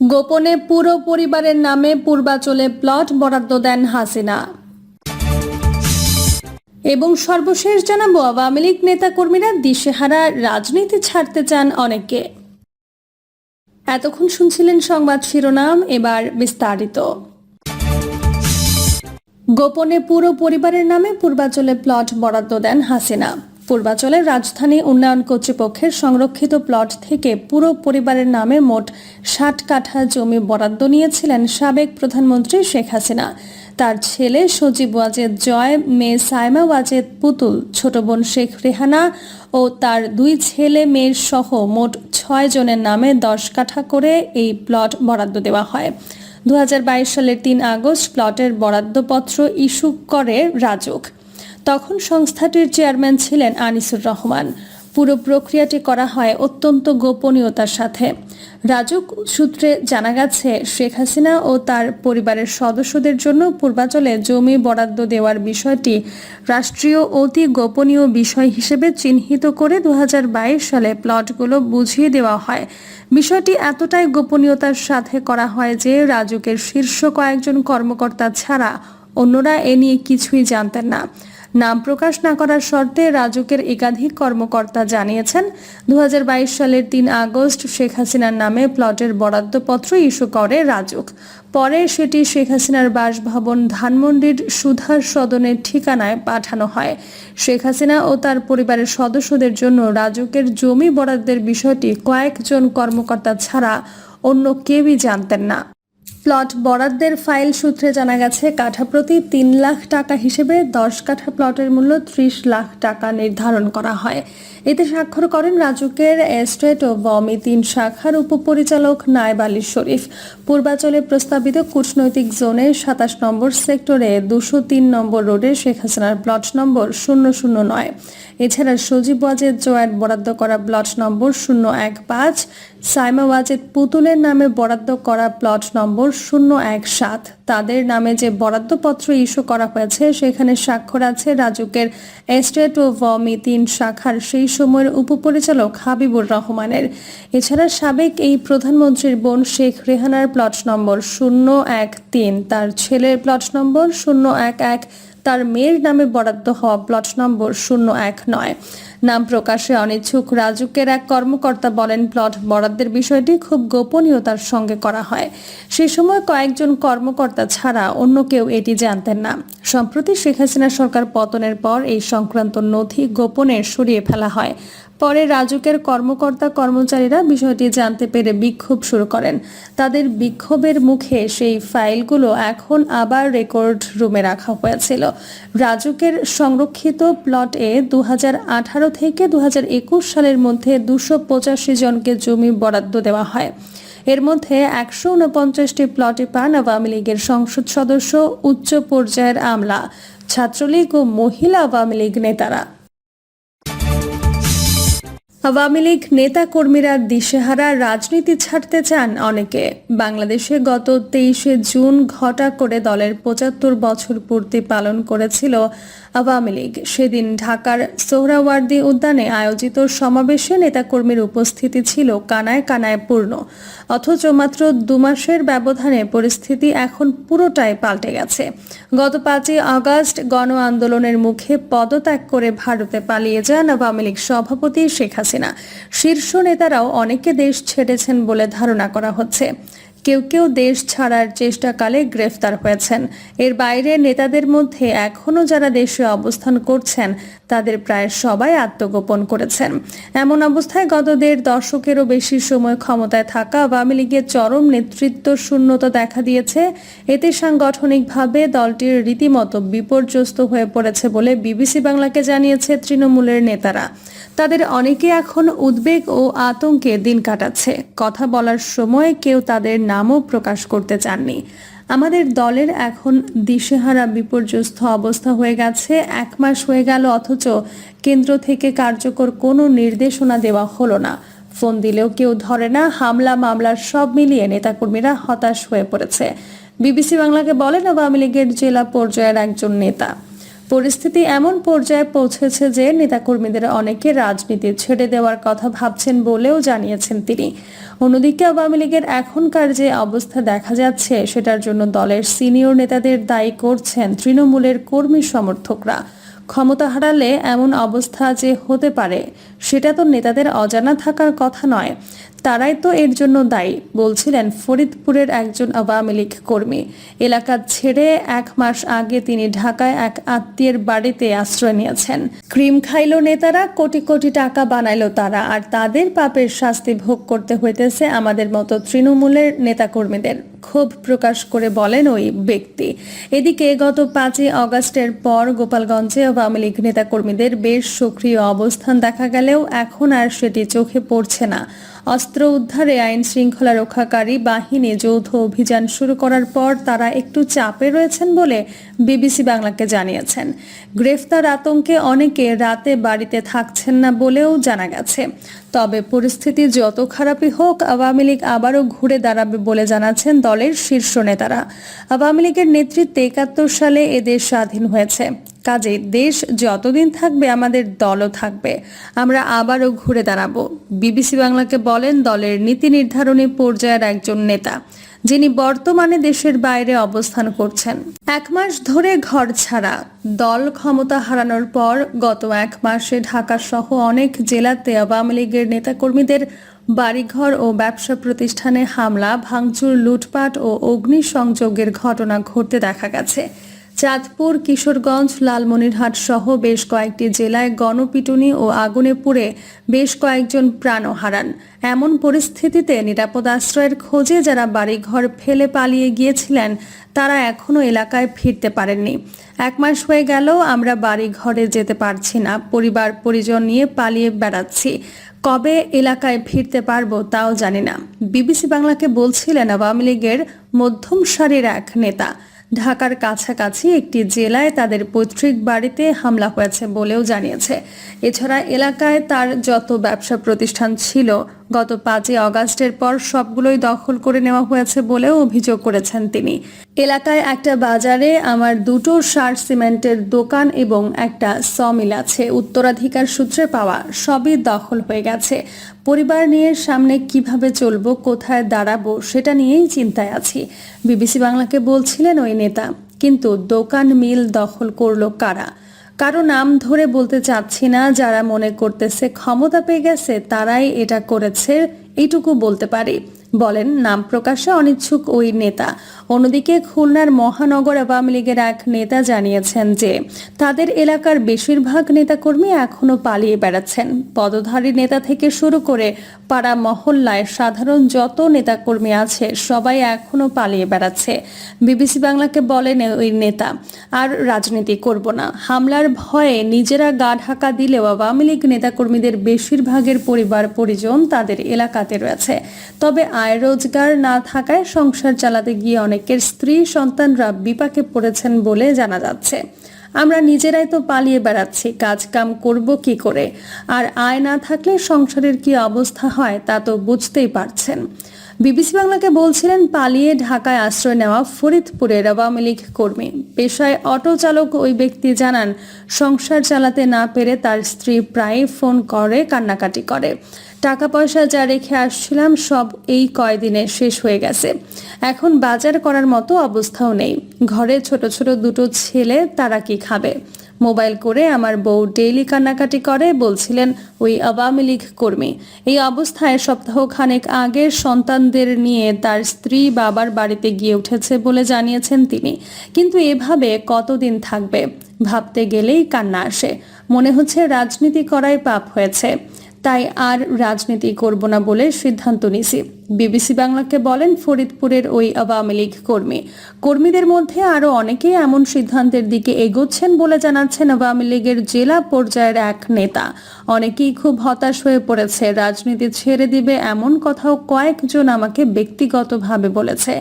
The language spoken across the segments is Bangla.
গোপনে পুরো পরিবারের নামে পূর্বাচলে প্লট বরাদ্দ দেন হাসিনা। এবং সর্বশেষ জানাব, আওয়ামী লীগ নেতাকর্মীরা দিশেহারা রাজনীতি ছাড়তে চান অনেকে এতক্ষণ শুনছিলেন সংবাদ শিরোনাম, এবার বিস্তারিত। গোপনে পুরো পরিবারের নামে পূর্বাচলে প্লট বরাদ্দ দেন হাসিনা। পূর্বাচলের রাজধানী উন্নয়ন কর্তৃপক্ষের সংরক্ষিত প্লট থেকে পুরো পরিবারের নামে মোট ষাট কাঠা জমি বরাদ্দ নিয়েছিলেন সাবেক প্রধানমন্ত্রী শেখ হাসিনা। তার ছেলে সজীব ওয়াজেদ জয়, মেয়ে সাইমা ওয়াজেদ পুতুল, ছোট বোন শেখ রেহানা ও তার দুই ছেলে মেয়ের সহ মোট ছয় জনের নামে দশ কাঠা করে এই প্লট বরাদ্দ দেওয়া হয়। দু হাজার বাইশ সালের তিন আগস্ট প্লটের বরাদ্দপত্র ইস্যু করে রাজুক। তখন সংস্থাটির চেয়ারম্যান ছিলেন আনিসুর রহমান। পুরো প্রক্রিয়াটি করা হয় অত্যন্ত গোপনীয়তার সাথে। রাজুক সূত্রে জানা গেছে, শেখ হাসিনা ও তার পরিবারের সদস্যদের জন্য পূর্বাচলে জমি বরাদ্দ দেওয়ার বিষয়টি রাষ্ট্রীয় অতি গোপনীয় বিষয় হিসেবে চিহ্নিত করে দু হাজার বাইশ সালে প্লটগুলো বুঝিয়ে দেওয়া হয়। বিষয়টি এতটাই গোপনীয়তার সাথে করা হয় যে রাজুকের শীর্ষ কয়েকজন কর্মকর্তা ছাড়া অন্যরা এ নিয়ে কিছুই জানতেন না। নাম প্রকাশ না করার শর্তে রাজুকের একাধিক কর্মকর্তা জানিয়েছেন দু হাজার বাইশ সালের তিন আগস্ট শেখ হাসিনার নামে প্লটের বরাদ্দপত্র ইস্যু করে রাজুক। পরে সেটি শেখ হাসিনার বাসভবন ধানমন্ডির সুধার সদনের ঠিকানায় পাঠানো হয়। শেখ হাসিনা ও তার পরিবারের সদস্যদের জন্য রাজুকের জমি বরাদ্দের বিষয়টি কয়েকজন কর্মকর্তা ছাড়া অন্য কেউই জানতেন না। প্লট বরাদ্দের ফাইল সূত্রে জানা গেছে, কাঠা প্রতি তিন লাখ টাকা হিসেবে দশ কাঠা প্লটের মূল্য ত্রিশ লাখ টাকা নির্ধারণ করা হয়। এতে স্বাক্ষর করেন রাজুকের এস্টেট ও বমি তিন শাখার উপপরিচালক নায়েব আলী শরীফ। পূর্বাচলে প্রস্তাবিত কূটনৈতিক জোনে সাতাশ নম্বর সেক্টরে দুশো তিন নম্বর রোডে শেখ হাসিনার প্লট নম্বর শূন্য শূন্য নয়। এছাড়া সজীব ওয়াজেদ জোয়ার বরাদ্দ করা প্লট নম্বর শূন্য এক পাঁচ সাইমা ওয়াজেদ পুতুলের নামে বরাদ্দ করা প্লট নম্বর শূন্য এক সাত। তাদের নামে যে বরাদ্দপত্র ইস্যু করা হয়েছে, সেখানে স্বাক্ষর আছে রাজুকের এস্টেট ও ভমি তিন শাখার সেই সময়ের উপপরিচালক হাবিবুর রহমানের। এছাড়া সাবেক এই প্রধানমন্ত্রীর বোন শেখ রেহানার প্লট নম্বর শূন্য এক তিন। তার ছেলের প্লট নম্বর শূন্য এক এক। তার মেয়ের নামে বরাদ্দ হওয়া প্লট নম্বর শূন্য এক নয়। নাম প্রকাশে অনিচ্ছুক রাজুকের এক কর্মকর্তা বলেন, প্লট বরাদ্দের বিষয়টি খুব গোপনীয়তার সঙ্গে করা হয়। সে সময় কয়েকজন কর্মকর্তা ছাড়া অন্য কেউ এটি জানতেন না। সম্প্রতি শেখ হাসিনা সরকার পতনের পর এই সংক্রান্ত নথি গোপনে সরিয়ে ফেলা হয়। পরে রাজুকের কর্মকর্তা কর্মচারীরা বিষয়টি জানতে পেরে বিক্ষোভ শুরু করেন। তাদের বিক্ষোভের মুখে সেই ফাইলগুলো এখন আবার রেকর্ড রুমে রাখা হয়েছিল। রাজুকের সংরক্ষিত প্লটে দু থেকে দু হাজার একুশ সালের মধ্যে দুশো পঁচাশি জনকে জমি বরাদ্দ দেওয়া হয়। এর মধ্যে একশো উনপঞ্চাশটি প্লটে পান আওয়ামী লীগের সংসদ সদস্য, উচ্চ পর্যায়ের আমলা, ছাত্রলীগ ও মহিলা আওয়ামী লীগ নেতারা। আওয়ামী লীগ নেতা কর্মীরা দিশেহারা রাজনীতি ছাড়তে চান অনেকে। বাংলাদেশে গত তেইশে জুন ঘটা করে দলের পঁচাত্তর বছর পূর্তি পালন করেছিল আওয়ামী লীগ। সেদিন ঢাকার সোহরাওয়ার্দী উদ্যানে আয়োজিত সমাবেশে নেতাকর্মীর উপস্থিতি ছিল কানায় কানায় পূর্ণ। অথচ মাত্র দুমাসের ব্যবধানে পরিস্থিতি এখন পুরোটাই পাল্টে গেছে। গত পাঁচই আগস্ট গণ আন্দোলনের মুখে পদত্যাগ করে ভারতে পালিয়ে যান আওয়ামী লীগ সভাপতি শেখ হাসিনা। শীর্ষ নেতারাও অনেকে দেশ ছেড়েছেন বলে ধারণা করা হচ্ছে। কেউ কেউ দেশ ছাড়ার চেষ্টাকালে গ্রেফতার হয়েছেন। এর বাইরে নেতাদের মধ্যে এখনও যারা দেশে অবস্থান করছেন, তাদের প্রায় সবাই আত্মগোপন করেছেন। এমন অবস্থায় গত দেড় দশকেরও বেশি সময় ক্ষমতায় থাকা আওয়ামী লীগের চরম নেতৃত্ব শূন্যতা দেখা দিয়েছে। এতে সাংগঠনিকভাবে দলটির রীতিমতো বিপর্যস্ত হয়ে পড়েছে বলে বিবিসি বাংলাকে জানিয়েছে তৃণমূলের নেতারা। তাদের অনেকে এখন উদ্বেগ ও আতঙ্কে দিন কাটাচ্ছে। কথা বলার সময় কেউ তাদের নামও প্রকাশ করতে চাননি। আমাদের দলের এখন দিশেহারা বিপর্যস্ত অবস্থা হয়ে গেছে। এক মাস হয়ে গেল অথচ কেন্দ্র থেকে কার্যকর কোনো নির্দেশনা দেওয়া হলো না। ফোন দিলেও কেউ ধরে না, হামলা মামলার সব মিলিয়ে নেতাকর্মীরা হতাশ হয়ে পড়েছে। বিবিসি বাংলাকে বলেন আওয়ামী লীগের জেলা পর্যায়ের একজন নেতা। পরিস্থিতি এমন পর্যায়ে পৌঁছেছে যে নেতাকর্মীদের অনেকে রাজনীতি ছেড়ে দেওয়ার কথা ভাবছেন বলেও জানিয়েছেন তিনি। অন্যদিকে আওয়ামী লীগের এখনকার যে অবস্থা দেখা যাচ্ছে, সেটার জন্য দলের সিনিয়র নেতাদের দায়ী করছেন তৃণমূলের কর্মী সমর্থকরা। ক্ষমতা হারালে এমন অবস্থা যে হতে পারে, সেটা তো নেতাদের অজানা থাকার কথা নয়। তারাই তো এর জন্য দায়ী, বলছিলেন ফরিদপুরের একজন আওয়ামী লীগ কর্মী। এলাকা ছেড়ে এক মাস আগে তিনি ঢাকায় এক আত্মীয়ের বাড়িতে আশ্রয় নিয়েছেন। ক্রিম খাইল নেতারা, কোটি কোটি টাকা বানাইল তারা, আর তাদের পাপের শাস্তি ভোগ করতে হইতেছে আমাদের মতো তৃণমূলের নেতাকর্মীদের, ক্ষোভ প্রকাশ করে বলেন ওই ব্যক্তি। এদিকে গত পাঁচই অগস্টের পর গোপালগঞ্জে আওয়ামী লীগ নেতাকর্মীদের বেশ সক্রিয় অবস্থান দেখা গেলেও এখন আর সেটি চোখে পড়ছে না। অস্ত্র উদ্ধারে আইন শৃঙ্খলা রক্ষাকারী বাহিনী যৌথ অভিযান শুরু করার পর তারা একটু চাপে রয়েছেন বলে বিবিসি বাংলাকে জানিয়েছেন। গ্রেফতার আতঙ্কে অনেকে রাতে বাড়িতে থাকছেন না বলেও জানা গেছে। তবে পরিস্থিতি যত খারাপই হোক, আওয়ামী লীগ আবারও ঘুরে দাঁড়াবে বলে জানাচ্ছেন দলের শীর্ষ নেতারা। আওয়ামী লীগের নেতৃত্বে একাত্তর সালে এদের স্বাধীন হয়েছে। কাজেই দেশ যতদিন থাকবে, আমাদের দলও থাকবে। আমরা আবারও ঘুরে দাঁড়াবো। বিবিসি বাংলাকে বলেন, দলের নীতি নির্ধারণী পর্যায়ের একজন নেতা, যিনি বর্তমানে দেশের বাইরে অবস্থান করছেন। এক মাস ধরে ঘর ছাড়া, দল ক্ষমতা হারানোর পর গত এক মাসে ঢাকা সহ অনেক জেলাতে আওয়ামী লীগের নেতাকর্মীদের বাড়িঘর ও ব্যবসা প্রতিষ্ঠানে হামলা, ভাঙচুর, লুটপাট ও অগ্নিসংযোগের ঘটনা ঘটতে দেখা গেছে। চাঁদপুর, কিশোরগঞ্জ, লালমনিরহাট সহ বেশ কয়েকটি জেলায় গণপিটুনি ও আগুনে পুড়ে বেশ কয়েকজন প্রাণও হারান। এমন পরিস্থিতিতে নিরাপদ আশ্রয়ের খোঁজে যারা বাড়িঘর ফেলে পালিয়ে গিয়েছিলেন, তারা এখনও এলাকায় ফিরতে পারেননি। এক মাস হয়ে গেলেও আমরা বাড়ি ঘরে যেতে পারছি না। পরিবার, পরিজন নিয়ে পালিয়ে বেড়াচ্ছি। কবে এলাকায় ফিরতে পারব তাও জানি না। বিবিসি বাংলাকে বলছিলেন আওয়ামী লীগের মধ্যম সারির এক নেতা। ঢাকার কাছাকাছি একটি জেলায় তাদের পৈতৃক বাড়িতে হামলা হয়েছে বলেও জানিয়েছে। এছাড়া এলাকায় তার যত ব্যবসা প্রতিষ্ঠান ছিল, গত পাঁচই অগাস্টের পর সবগুলোই দখল করে নেওয়া হয়েছে বলেও অভিযোগ করেছেন তিনি। এলাকায় একটা বাজারে আমার দুটো সার সিমেন্টের দোকান এবং একটা সমিল আছে। উত্তরাধিকার সূত্রে পাওয়া সবই দখল হয়ে গেছে। পরিবার নিয়ে সামনে কীভাবে চলবো, কোথায় দাঁড়াবো, সেটা নিয়েই চিন্তায় আছি। বিবিসি বাংলাকে বলছিলেন ওই নেতা, কিন্তু দোকান মিল দখল করল কারা? কারও নাম ধরে বলতে চাচ্ছি না, যারা মনে করতেছে ক্ষমতা পেয়ে গেছে, তারাই এটা করেছে, এইটুকু বলতে পারি। বলেন, নাম প্রকাশে অনিচ্ছুক ওই নেতা। অন্যদিকে খুলনার মহানগর আওয়ামী লীগের এক নেতা জানিয়েছেন যে, তাদের এলাকার বেশিরভাগ নেতাকর্মী এখনও পালিয়ে বেড়াচ্ছেন। পদধারী নেতা থেকে শুরু করে পাড়া মহল্লায় সাধারণ যত নেতাকর্মী আছে, সবাই এখনও পালিয়ে বেড়াচ্ছে। বিবিসি বাংলাকে বলেন ওই নেতা, আর রাজনীতি করব না। হামলার ভয়ে নিজেরা গা ঢাকা দিলেও আওয়ামী লীগ নেতাকর্মীদের বেশিরভাগের পরিবার, পরিজন তাদের এলাকাতে রয়েছে। তবে আয় রোজগার না থাকায় সংসার চালাতে গিয়ে অনেকের স্ত্রী সন্তানরা বিপাকে পড়েছেন বলে জানা যাচ্ছে। আমরা নিজেরাই তো পালিয়ে বেড়াচ্ছি কাজ কাম করব কি করে? আর আয় না থাকলে সংসারের কি অবস্থা হয় তা তো বুঝতেই পারছেন। বিবিসি বাংলাকে বলছিলেন, পালিয়ে ঢাকায় আশ্রয় নেওয়া ফরিদপুরের আওয়ামী লীগ কর্মী। পেশায় অটো চালক ওই ব্যক্তি জানান, সংসার চালাতে না পেরে তার স্ত্রী প্রায় ফোন করে, কান্নাকাটি করে। টাকা পয়সা যা রেখে আসছিলাম, সব এই কয়দিনে শেষ হয়ে গেছে। এখন বাজার করার মতো অবস্থাও নেই। ঘরে ছোট ছোট দুটো ছেলে, তারা কি খাবে? মোবাইল করে আমার বউ ডেইলি কান্নাকাটি করে, বলছিলেন, ওই আওয়ামী লীগ কর্মী। এই অবস্থায় সপ্তাহ খানেক আগে সন্তানদের নিয়ে তার স্ত্রী বাবার বাড়িতে গিয়ে উঠেছে বলে জানিয়েছেন তিনি। কিন্তু এভাবে কতদিন থাকবে? ভাবতে গেলেই কান্না আসে। মনে হচ্ছে রাজনীতি করাই পাপ হয়েছে। তাই আর রাজনীতি করব না বলে সিদ্ধান্ত নিছি বিবিসি বাংলাকে বলেন ফরিদপুরের ওই আওয়ামী লীগ কর্মী। কর্মীদের মধ্যে আরও অনেকেই এমন সিদ্ধান্তের দিকে এগোচ্ছেন বলে জানাচ্ছেন আওয়ামী লীগের জেলা পর্যায়ের এক নেতা। অনেকেই খুব হতাশ হয়ে পড়েছে, রাজনীতি ছেড়ে দিবে এমন কথাও কয়েকজন আমাকে ব্যক্তিগতভাবে বলেছে।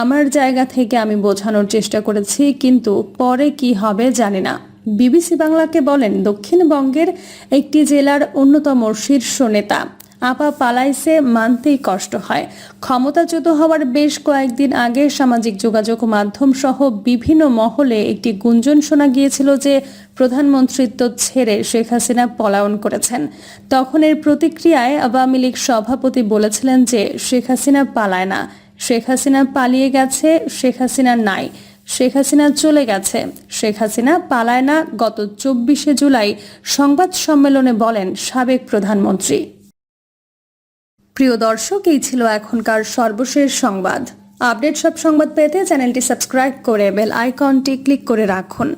আমার জায়গা থেকে আমি বোঝানোর চেষ্টা করেছি, কিন্তু পরে কি হবে জানি না। বিবিসি বাংলাকে বলেন দক্ষিণবঙ্গের একটি জেলার অন্যতম শীর্ষ নেতা। আপা পালাইছে মানতেই কষ্ট হয়। ক্ষমতাচ্যুত হওয়ার বেশ কয়েকদিন আগে সামাজিক যোগাযোগ মাধ্যম সহ বিভিন্ন মহলে একটি গুঞ্জন শোনা গিয়েছিল যে প্রধানমন্ত্রিত্ব ছেড়ে শেখ হাসিনা পলায়ন করেছেন। তখন এর প্রতিক্রিয়ায় আওয়ামী লীগ সভাপতি বলেছিলেন যে শেখ হাসিনা পালায় না। শেখ হাসিনা পালিয়ে গেছে, শেখ হাসিনা নাই। শেখ হাসিনা চলে গেছে। শেখ হাসিনা পালায় না, গত চব্বিশে জুলাই সংবাদ সম্মেলনে বলেন সাবেক প্রধানমন্ত্রী। প্রিয় দর্শক, এই ছিল এখনকার সর্বশেষ সংবাদ। আপডেট সব সংবাদ পেতে চ্যানেলটি সাবস্ক্রাইব করে বেল আইকনটি ক্লিক করে রাখুন।